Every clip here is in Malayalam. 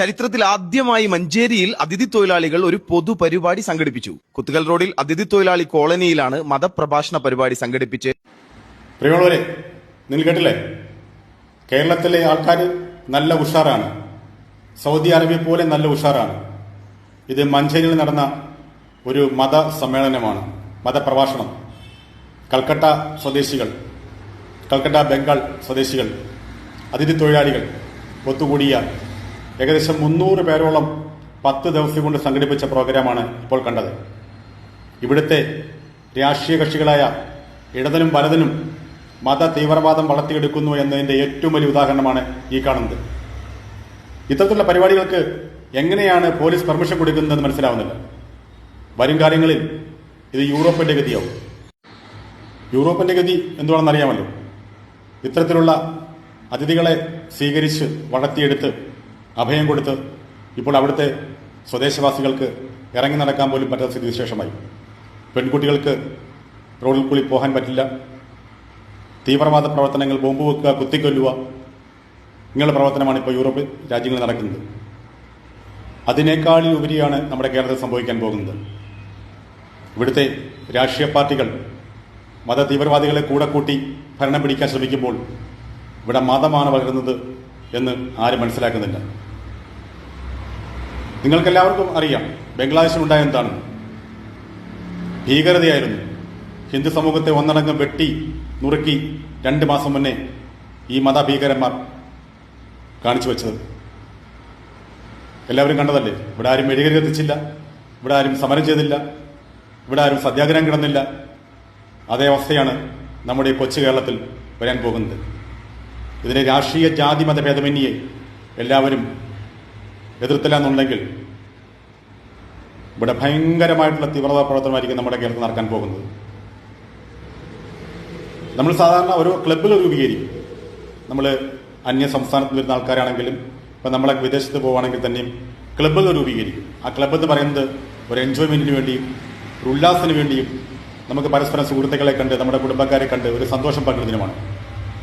ചരിത്രത്തിൽ ആദ്യമായി മഞ്ചേരിയിൽ അതിഥി തൊഴിലാളികൾ ഒരു പൊതുപരിപാടി സംഘടിപ്പിച്ചു. കുത്തുകൽ റോഡിൽ അതിഥി തൊഴിലാളി കോളനിയിലാണ് മതപ്രഭാഷണ പരിപാടി സംഘടിപ്പിച്ച് പ്രിയമുള്ളവരെ നിങ്ങൾ കേട്ടില്ലേ? കേരളത്തിലെ ആൾക്കാർ നല്ല ഉഷാറാണ്. സൗദി അറേബ്യ പോലെ നല്ല ഉഷാറാണ്. ഇത് മഞ്ചേരിയിൽ നടന്ന ഒരു മത സമ്മേളനമാണ് മതപ്രഭാഷണം. കൽക്കട്ട സ്വദേശികൾ കൽക്കട്ട ബംഗാൾ സ്വദേശികൾ അതിഥി തൊഴിലാളികൾ ഒത്തുകൂടിയ ഏകദേശം മുന്നൂറ് പേരോളം പത്ത് ദിവസം കൊണ്ട് സംഘടിപ്പിച്ച പ്രോഗ്രാമാണ് ഇപ്പോൾ കണ്ടത്. ഇവിടുത്തെ രാഷ്ട്രീയ കക്ഷികളായ ഇടതനും വലതനും മത തീവ്രവാദം വളർത്തിയെടുക്കുന്നു എന്നതിന്റെ ഏറ്റവും വലിയ ഉദാഹരണമാണ് ഈ കാണുന്നത്. ഇത്തരത്തിലുള്ള പരിപാടികൾക്ക് എങ്ങനെയാണ് പോലീസ് പെർമിഷൻ കൊടുക്കുന്നതെന്ന് മനസ്സിലാവുന്നില്ല. വരും കാര്യങ്ങളിൽ ഇത് യൂറോപ്പിന്റെ ഗതിയാവും. യൂറോപ്പിന്റെ ഗതി എന്തുവാണെന്ന് അറിയാമല്ലോ. ഇത്തരത്തിലുള്ള അതിഥികളെ സ്വീകരിച്ച് വളർത്തിയെടുത്ത് അഭയം കൊടുത്ത് ഇപ്പോൾ അവിടുത്തെ സ്വദേശവാസികൾക്ക് ഇറങ്ങി നടക്കാൻ പോലും പറ്റാത്ത സ്ഥിതി വിശേഷമായി. പെൺകുട്ടികൾക്ക് റോഡിൽ കൂടി പോകാൻ പറ്റില്ല. തീവ്രവാദ പ്രവർത്തനങ്ങൾ ബോംബ് വെക്കുക കുത്തിക്കൊല്ലുക ഇങ്ങനെയുള്ള പ്രവർത്തനമാണ് ഇപ്പോൾ യൂറോപ്പ് രാജ്യങ്ങളിൽ നടക്കുന്നത്. അതിനേക്കാളിൽ ഉപരിയാണ് നമ്മുടെ കേരളത്തിൽ സംഭവിക്കാൻ പോകുന്നത്. ഇവിടുത്തെ രാഷ്ട്രീയ പാർട്ടികൾ മത തീവ്രവാദികളെ കൂടെ കൂട്ടി ഭരണം പിടിക്കാൻ ശ്രമിക്കുമ്പോൾ ഇവിടെ മതമാണ് വളരുന്നത് എന്ന് ആരും മനസ്സിലാക്കുന്നില്ല. നിങ്ങൾക്കെല്ലാവർക്കും അറിയാം ബംഗ്ലാദേശിലുണ്ടായ എന്താണ്? ഭീകരതയായിരുന്നു. ഹിന്ദു സമൂഹത്തെ ഒന്നടങ്കം വെട്ടി നുറുക്കി രണ്ട് മാസം മുന്നേ ഈ മതഭീകരന്മാർ കാണിച്ചു വെച്ചത്. എല്ലാവരും കണ്ടതല്ലേ? ഇവിടെ ആരും മെഴുകരി കത്തിച്ചില്ല ഇവിടെ ആരും സമരം ചെയ്തില്ല ഇവിടെ ആരും സത്യാഗ്രഹം കിടന്നില്ല. അതേ അവസ്ഥയാണ് നമ്മുടെ കൊച്ചു കേരളത്തിൽ വരാൻ പോകുന്നത്. ഇതിനെ രാഷ്ട്രീയ ജാതി മതഭേദമന്യെ എല്ലാവരും എതിർത്തില്ല എന്നുണ്ടെങ്കിൽ ഇവിടെ ഭയങ്കരമായിട്ടുള്ള തീവ്രവാദ പ്രവർത്തനമായിരിക്കും നമ്മുടെ കേരളത്തിൽ നടക്കാൻ പോകുന്നത്. നമ്മൾ സാധാരണ ഒരു ക്ലബുകൾ രൂപീകരിക്കും. നമ്മൾ അന്യ സംസ്ഥാനത്ത് വരുന്ന ആൾക്കാരാണെങ്കിലും ഇപ്പം നമ്മളെ വിദേശത്ത് പോവുകയാണെങ്കിൽ തന്നെയും ക്ലബ്ബുകൾ രൂപീകരിക്കും. ആ ക്ലബ്ബ് എന്ന് പറയുന്നത് ഒരു എൻജോയ്മെന്റിന് വേണ്ടിയും ഒരു ഉല്ലാസത്തിന് വേണ്ടിയും നമുക്ക് പരസ്പരം സുഹൃത്തുക്കളെ കണ്ട് നമ്മുടെ കുടുംബക്കാരെ കണ്ട് ഒരു സന്തോഷം പങ്കിടുന്നതിനുമാണ്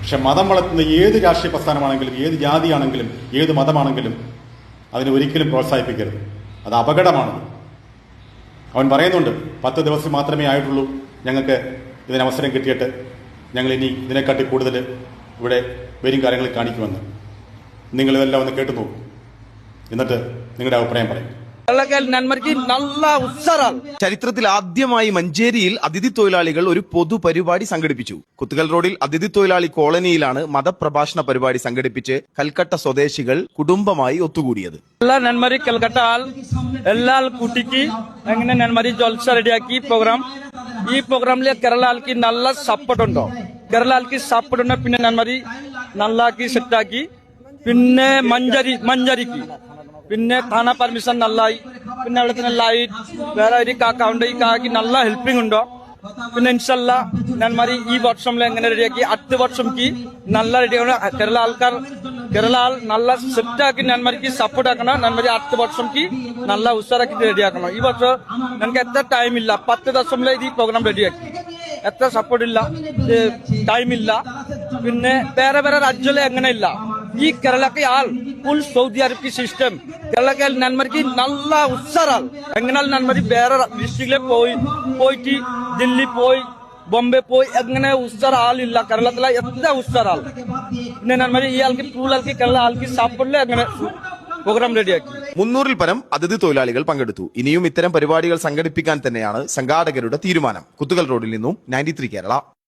പക്ഷെ മതം വളർത്തുന്ന ഏത് രാഷ്ട്രീയ പ്രസ്ഥാനമാണെങ്കിലും ഏത് ജാതിയാണെങ്കിലും ഏത് മതമാണെങ്കിലും അതിനെ ഒരിക്കലും പ്രോത്സാഹിപ്പിക്കരുത്. അത് അപകടമാണ് അവൻ പറയുന്നുണ്ട് പത്ത് ദിവസം മാത്രമേ ആയിട്ടുള്ളൂ ഞങ്ങൾക്ക് ഇതിന് അവസരം കിട്ടിയിട്ട് ഞങ്ങൾ ഇനി ഇതിനെക്കാട്ടി കൂടുതൽ ഇവിടെ വരും കാര്യങ്ങൾ കാണിക്കുമെന്ന്. നിങ്ങളിതെല്ലാം ഒന്ന് കേട്ടു നോക്കും. എന്നിട്ട് നിങ്ങളുടെ അഭിപ്രായം പറയും. നല്ല ഉത്സറാണ് ചരിത്രത്തിൽ ആദ്യമായി മഞ്ചേരിയിൽ അതിഥി തൊഴിലാളികൾ ഒരു പൊതുപരിപാടി സംഘടിപ്പിച്ചു. കുത്തുകൽ റോഡിൽ അതിഥി തൊഴിലാളി കോളനിയിലാണ് മതപ്രഭാഷണ പരിപാടി സംഘടിപ്പിച്ച് കൽക്കട്ട സ്വദേശികൾ കുടുംബമായി ഒത്തുകൂടിയത്. എല്ലാ നന്മരി കൽക്കട്ട ആൾ എല്ലാ കുട്ടിക്ക് അങ്ങനെ നന്മരി ജോത്സ റെഡിയാക്കി പ്രോഗ്രാം. ഈ പ്രോഗ്രാമിൽ കേരള ആൾക്ക് നല്ല സപ്പോർട്ട് ഉണ്ടോ കേരള ആൾക്ക് സപ്പോർട്ട് ഉണ്ടോ പിന്നെ നന്മരി നല്ലാക്കി സെറ്റാക്കി. പിന്നെ മഞ്ചരി മഞ്ചരിക്ക്. പിന്നെ താന പെർമിഷൻ നല്ലായി. പിന്നെ അവിടെ തന്നെ ലൈറ്റ് വേറെ ഒരു കാക്ക ഉണ്ട്. ഈ കാക്ക് നല്ല ഹെൽപ്പിംഗ് ഉണ്ടോ? പിന്നെ ഇൻഷല്ല നന്മരി ഈ വർഷം എങ്ങനെ റെഡിയാക്കി അടുത്ത വർഷംക്ക് നല്ല റെഡിയാണ് കേരള ആൾക്കാർ കേരള നല്ല സെറ്റാക്കി ആക്കി നന്മരിക്ക് സപ്പോർട്ട് ആക്കണം. നന്മരി അടുത്ത വർഷംക്ക് നല്ല ഉഷാറാക്കി റെഡിയാക്കണം ഈ വർഷം ഞങ്ങൾക്ക് എത്ര ടൈം ഇല്ല. പത്ത് ദിവസംలో ഇത് ഈ പ്രോഗ്രാം റെഡിയാക്കി എത്ര സപ്പോർട്ട് ഇല്ല. ടൈം ഇല്ല. പിന്നെ വേറെ വേറെ രാജ്യത്തിലെ എങ്ങനെ ഇല്ല? ഈ കേരളക്ക് ആൾ ഫുൾ സൗദി അറേബ്യ സിസ്റ്റം കേരളക്ക് നന്മരിക്ക് നല്ല ഉത്സറാൾ എങ്ങനെ നന്മരി വേറെ ഡിസ്ട്രിക്റ്റിലെ പോയി പോയിട്ട് ദില്ലി പോയി ബോംബെ പോയി അങ്ങനെ ഉസ്താർ ആളില്ല കേരളത്തിലെ എത്ര ഉസ്താർ ആൾ പിന്നെ നന്മരി ഈ ആൾക്ക് പൂളാൾക്ക് കേരള ആൾക്ക് സാപ്പിടില്ല അങ്ങനെ പ്രോഗ്രാം റെഡിയാക്കി മുന്നൂറിൽ പരം അതിഥി തൊഴിലാളികൾ പങ്കെടുത്തു. ഇനിയും ഇത്തരം പരിപാടികൾ സംഘടിപ്പിക്കാൻ തന്നെയാണ് സംഘാടകരുടെ തീരുമാനം. കുത്തുകൽ റോഡിൽ നിന്നും നയന്റി കേരള.